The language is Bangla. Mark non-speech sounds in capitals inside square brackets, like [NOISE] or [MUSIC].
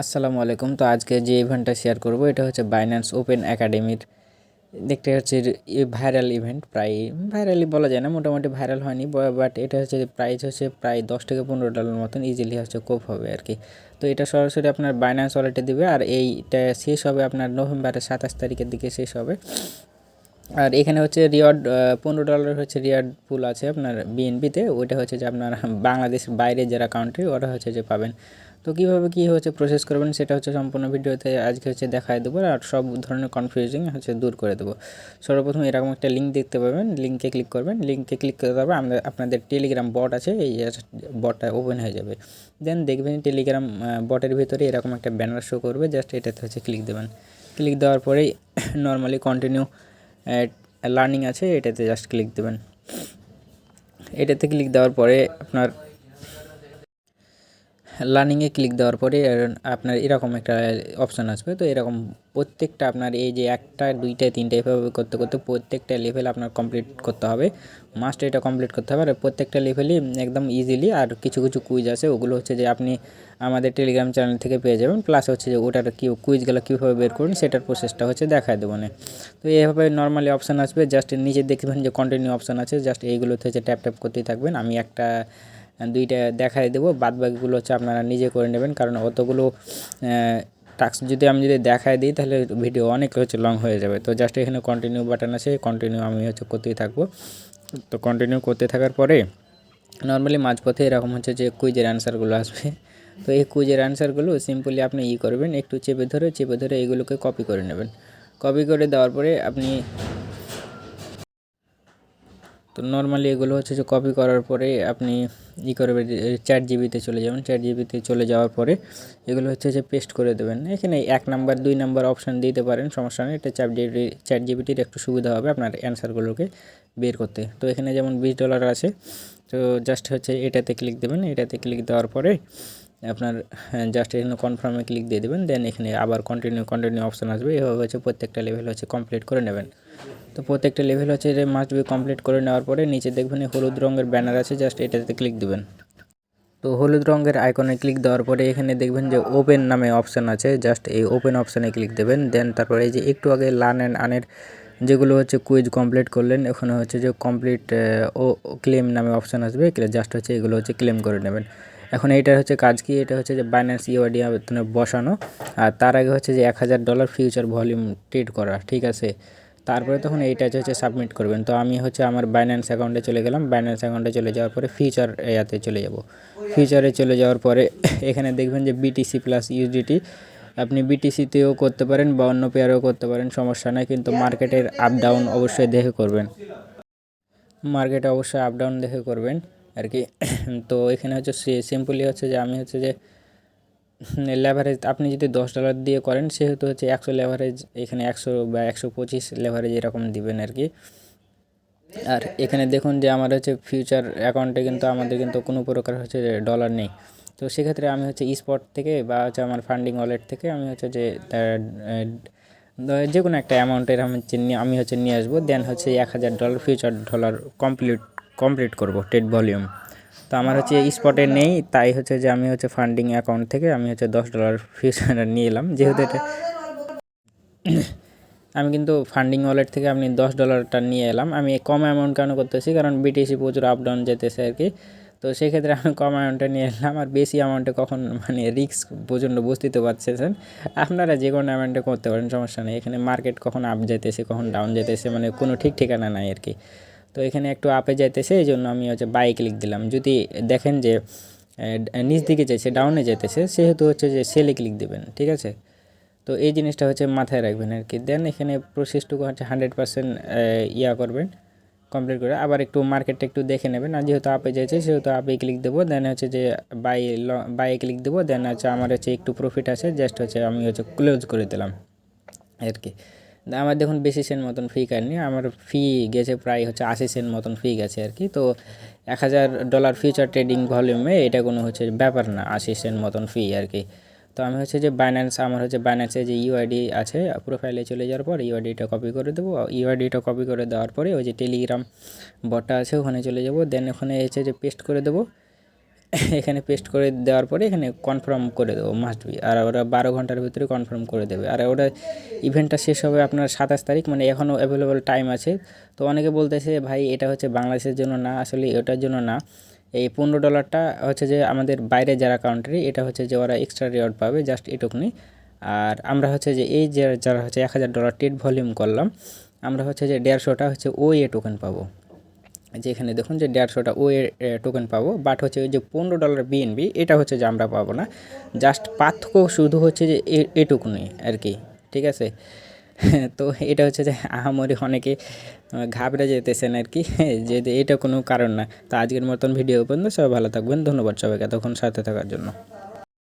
আসসালামু আলাইকুম। তো আজকে যে ইভেন্টটা শেয়ার করব, এটা হচ্ছে বাইন্যান্স ওপেন একাডেমির দেখতে হচ্ছে ভাইরাল ইভেন্ট প্রায় ভাইরালি বলা যায় না, মোটামুটি ভাইরাল হয়নি বাট এটা হচ্ছে প্রাইস হচ্ছে প্রায় দশ থেকে পনেরো ডলার মতন ইজিলি হচ্ছে কোপ হবে আর কি। তো এটা সরাসরি আপনার বাইন্যান্স ওয়ালেটে দিবে, আর এইটা শেষ হবে আপনার নভেম্বরের সাতাশ তারিখের দিকে শেষ হবে। আর এখানে হচ্ছে রিওয়ার্ড পনেরো ডলার হচ্ছে রিওয়ার্ড পুল আছে আপনার বিএনপিতে ওইটা হচ্ছে যে আপনার বাংলাদেশ বাইরে যারা কাউন্ট্রি ওরা হচ্ছে যে পাবেন। তো কীভাবে কী হচ্ছে প্রসেস করবেন সেটা হচ্ছে সম্পূর্ণ ভিডিওতে আজকে হচ্ছে দেখায় দেবো আর সব ধরনের কনফিউজিং হচ্ছে দূর করে দেবো। সর্বপ্রথম এরকম একটা লিঙ্ক দেখতে পাবেন লিঙ্কে ক্লিক করবেন লিঙ্কে ক্লিক করতে পারবে আমাদের আপনাদের টেলিগ্রাম বট আছে, এই বটটা ওপেন হয়ে যাবে। দেন দেখবেন টেলিগ্রাম বটের ভিতরে এরকম একটা ব্যানার শো করবে জাস্ট এটাতে হচ্ছে ক্লিক দেবেন। ক্লিক দেওয়ার পরেই নর্মালি কন্টিনিউ লার্নিং আছে, এটাতে জাস্ট ক্লিক দেবেন। এটাতে ক্লিক দেওয়ার পরে আপনার লার্নিংয়ে ক্লিক দেওয়ার পরে আপনার এরকম একটা অপশান আসবে। তো এরকম প্রত্যেকটা আপনার এই যে একটা, দুইটা, তিনটা এভাবে করতে করতে প্রত্যেকটা লেভেল আপনার কমপ্লিট করতে হবে। মাস্ট এটা কমপ্লিট করতে হবে। আর প্রত্যেকটা লেভেলই একদম ইজিলি আর কিছু কিছু কুইজ আছে। ওগুলো হচ্ছে যে আপনি আমাদের টেলিগ্রাম চ্যানেল থেকে পেয়ে যাবেন। প্লাস হচ্ছে যে ওটার কী কুইজগুলো কীভাবে বের করুন সেটার প্রসেসটা হচ্ছে দেখায় দেবো না তো এইভাবে নর্মালি অপশান আসবে। জাস্ট নিচে দেখবেন যে কন্টিনিউ অপশান আছে। জাস্ট এইগুলোতে হচ্ছে ট্যাপ ট্যাপ করতেই থাকবেন। আমি একটা দুইটা দেখাই দেবো। বাদ বাকিগুলো হচ্ছে আপনারা নিজে করে নেবেন, কারণ অতগুলো টাস্ক যদি আমি যদি দেখাই দিই, তাহলে ভিডিও অনেক হচ্ছে লং হয়ে যাবে। তো জাস্ট এখানে কন্টিনিউ বাটন আছে কন্টিনিউ আমি হচ্ছে করতেই থাকব। তো কন্টিনিউ করতে থাকার পরে নর্মালি মাঝপথে এরকম হচ্ছে যে কুইজের অ্যান্সারগুলো আসবে। তো এই কুইজের অ্যান্সারগুলো সিম্পলি আপনি ই করবেন, একটু চেপে ধরে চেপে ধরে এগুলোকে কপি করে নেবেন। কপি করে দেওয়ার পরে আপনি তো নর্মালি এগুলো হচ্ছে যে কপি করার পরে আপনি ই করবেন চ্যাট জিবিতে চলে যাবেন। চ্যাট জিবিতে চলে যাওয়ার পরে এগুলো হচ্ছে যে পেস্ট করে দেবেন। এখানে এক নাম্বার দুই নাম্বার অপশান দিতে পারেন, সমস্যা নেই। এটা চ্যাট জিবি চ্যাট জিবিটির একটু সুবিধা হবে আপনার অ্যান্সারগুলোকে বের করতে। তো এখানে যেমন বিশ ডলার আছে, তো জাস্ট হচ্ছে এটাতে ক্লিক দেবেন। এটাতে ক্লিক দেওয়ার পরে আপনার জাস্ট এখানে কনফার্মে ক্লিক দিয়ে দেবেন দেন এখানে আবার কন্টিনিউ কন্টিনিউ অপশান আসবে। এভাবে হচ্ছে প্রত্যেকটা লেভেল হচ্ছে কমপ্লিট করে নেবেন। তো প্রত্যেকটা লেভেল হচ্ছে যে মাস্ট বি কমপ্লিট করে নেওয়ার পরে নিচে দেখবেন হলুদ রঙের ব্যানার আছে জাস্ট এটাতে ক্লিক দেবেন। তো হলুদ রঙের আইকনে ক্লিক দেওয়ার পরে এখানে দেখবেন যে ওপেন নামে অপশান আছে জাস্ট এই ওপেন অপশানে ক্লিক দেবেন। দেন তারপরে এই যে একটু আগে লার্ন অ্যান্ড আনের যেগুলো হচ্ছে কুইজ কমপ্লিট করলেন, ওখানে হচ্ছে যে কমপ্লিট ও ক্লেম নামে অপশান আসবে জাস্ট হচ্ছে এগুলো হচ্ছে ক্লেম করে নেবেন। এখন এইটা হচ্ছে কাজ কি? এটা হচ্ছে যে বাইন্যান্স ইউআইডি আবেদনে বসানো। আর তার আগে হচ্ছে যে এক হাজার ডলার ফিউচার ভলিউম ট্রেড করা, ঠিক আছে? তারপরে তখন এইটা হচ্ছে সাবমিট করবেন। তো আমি হচ্ছে আমার বাইন্যান্স অ্যাকাউন্টে চলে গেলাম। বাইন্যান্স অ্যাকাউন্টে চলে যাওয়ার পরে ফিউচার এয়াতে চলে যাব। ফিউচারে চলে যাওয়ার পরে [LAUGHS] এখানে দেখবেন যে বিটিসি প্লাস ইউডিটি আপনি বিটিসিতেও করতে পারেন বা অন্য পেয়ারেও করতে পারেন, সমস্যা নাই। কিন্তু মার্কেটের আপ ডাউন অবশ্যই দেখে করবেন। মার্কেটে অবশ্যই আপ ডাউন দেখে করবেন। আর কি তো এখানে হচ্ছে সিম্পলি হচ্ছে যে আমি হচ্ছে যে লেভারেজ আপনি যদি দশ ডলার দিয়ে করেন, সেহেতু হচ্ছে একশো লেভারেজ এখানে একশো বা একশো পঁচিশ লেভারেজ এরকম দিবেন আর কি আর এখানে দেখুন যে আমার হচ্ছে ফিউচার অ্যাকাউন্টে কিন্তু আমাদের কিন্তু কোনো প্রকার হচ্ছে ডলার নেই। তো সেক্ষেত্রে আমি হচ্ছে স্পট থেকে বা হচ্ছে আমার ফান্ডিং ওয়ালেট থেকে আমি হচ্ছে যে যে কোনো একটা অ্যামাউন্টের আমি হচ্ছে আমি হচ্ছে নিয়ে আসব। দেন হচ্ছে এক হাজার dollar future dollar complete complete করব টেড ভলিউম। তো আমার হচ্ছে স্পটে নেই, তাই হচ্ছে যে আমি হচ্ছে ফান্ডিং অ্যাকাউন্ট থেকে আমি হচ্ছে দশ ডলার ফিউচার [LAUGHS] নিয়ে এলাম। যেহেতু এটা [COUGHS] আমি কিন্তু ফান্ডিং ওয়ালেট থেকে আপনি দশ ডলারটা নিয়ে এলাম। আমি কম অ্যামাউন্ট কেন করতেছি? কারণ বিটিসি প্রচুর আপ ডাউন যেতেছে আর কি। তো সেক্ষেত্রে আমি কম অ্যামাউন্টে নিয়ে এলাম। আর বেশি অ্যামাউন্টে কখন মানে রিস্ক প্রচণ্ড বুঝতে পারছেন আপনারা যে কোনো অ্যামাউন্টে করতে পারেন, সমস্যা নেই। এখানে মার্কেট কখন আপ যেতেছে কখন ডাউন যেতেছে মানে কোনো ঠিক ঠিকানা নাই আর কি। তো এখানে একটু আপে যাইতেছে এই জন্য আমি হচ্ছে বাই ক্লিক দিলাম। যদি দেখেন যে নিচ দিকে যাইছে ডাউনে যাইতেছে, সেহেতু হচ্ছে যে সেলে ক্লিক দেবেন, ঠিক আছে? তো এই জিনিসটা হচ্ছে মাথায় রাখবেন আর কি। দেন এখানে প্রসেসটুকু হচ্ছে হান্ড্রেড পার্সেন্ট ইয়া করবেন কমপ্লিট করে। আবার একটু মার্কেটটা একটু দেখে নেবেন। আর যেহেতু আপে যাইছে সেহেতু আপে ক্লিক দেবো। দেন হচ্ছে যে বাই বাইয়ে ক্লিক দেবো। দেন হচ্ছে আমার হচ্ছে একটু প্রফিট আছে। জাস্ট হচ্ছে আমি হচ্ছে ক্লোজ করে দিলাম, আর কি। আমার দেখুন বেশি সেন্ট মতন ফি কাটনি। আমার ফি গেছে প্রায় হচ্ছে আশি সেন্ট মতন ফি গেছে আর কি। তো এক হাজার ডলার ফিউচার ট্রেডিং ভলিউমে এটা কোনো হচ্ছে ব্যাপার না, আশি সেন্ট মতন ফি আর কি। তো আমি হচ্ছে যে বাইন্যান্স আমার হচ্ছে বাইন্যান্সে যে ইউআইডি আছে প্রোফাইলে চলে যাওয়ার পর ইউআইডিটা কপি করে দেবো। ইউআইডিটা কপি করে দেওয়ার পরে ওই যে টেলিগ্রাম বটটা আছে, ওখানে চলে যাব। দেন ওখানে এসে যে পেস্ট করে দেবো। [LAUGHS] এখানে পেস্ট করে দেওয়ার পরে এখানে কনফার্ম করে দেবো মাস্ট বি আর ওরা বারো ঘণ্টার ভিতরে কনফার্ম করে দেবে। আর ওরা ইভেন্টটা শেষ হবে আপনার সাতাশ তারিখ মানে এখনও অ্যাভেলেবল টাইম আছে। তো অনেকে বলতেছে, ভাই, এটা হচ্ছে বাংলাদেশের জন্য না, আসলে ওটার জন্য না। এই পনেরো ডলারটা হচ্ছে যে আমাদের বাইরে যারা কাউন্ট্রি এটা হচ্ছে যে ওরা এক্সট্রা রিওয়ার্ড পাবে জাস্ট এটুকুনি। আর আমরা হচ্ছে যে এই যে যারা হচ্ছে এক হাজার ডলার টেট ভলিউম করলাম, আমরা হচ্ছে যে দেড়শোটা হচ্ছে ও এ টোকেন পাবো। যে এখানে দেখুন যে দেড়শোটা ও টোকেন পাবো বাট হচ্ছে ওই যে পনেরো ডলার বিএনবি এটা হচ্ছে যে আমরা পাবো না। জাস্ট পার্থক্য শুধু হচ্ছে যে এটুকুনি আর কি, ঠিক আছে? [LAUGHS] তো এটা হচ্ছে যে আহামরি অনেকে ঘাবড়ে যেতেছেন আর কি, [LAUGHS] যে এটা কোনো কারণ না। তো আজকের মতন ভিডিও পর্যন্ত সবাই ভালো থাকবেন, ধন্যবাদ সবাইকে তখন সাথে থাকার জন্য।